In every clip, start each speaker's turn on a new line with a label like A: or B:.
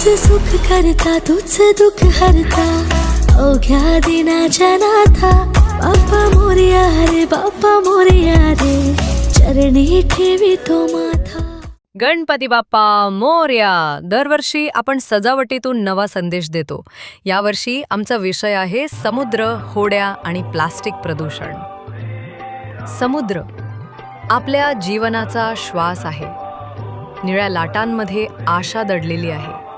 A: तूच सुख करता तूच दुःख हरता. अवघ्या दिनाच्या नाथा बाप्पा मोरया रे बाप्पा मोरया रे. चरणी ठेवी तो माथा.
B: गणपती बाप्पा मोर्या दरवर्षी आपण सजावटीतून नवा संदेश देतो. यावर्षी आमचा विषय आहे समुद्र होड्या आणि प्लास्टिक प्रदूषण. समुद्र आपल्या जीवनाचा श्वास आहे. निळ्या लाटांमध्ये आशा दडलेली आहे.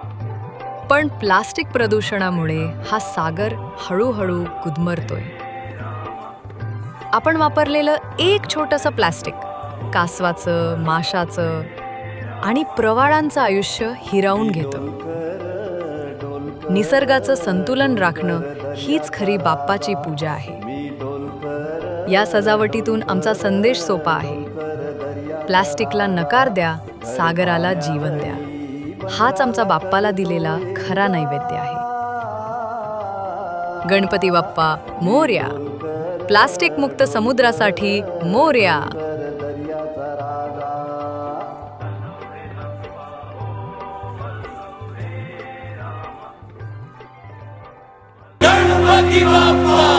B: पण प्लास्टिक प्रदूषणामुळे हा सागर हळूहळू गुदमरतोय. आपण वापरलेलं एक छोटंसं प्लास्टिक कासवाचं माशाचं आणि प्रवाळांचं आयुष्य हिरावून घेतं. निसर्गाचं संतुलन राखणं हीच खरी बाप्पाची पूजा आहे. या सजावटीतून आमचा संदेश सोपा आहे. प्लास्टिकला नकार द्या सागराला जीवन द्या. हाच आमचा बाप्पाला दिलेला खरा नैवेद्य आहे. गणपती बाप्पा मोर्या. प्लास्टिक मुक्त समुद्रासाठी मोर्या.
C: गणपती बाप्पा.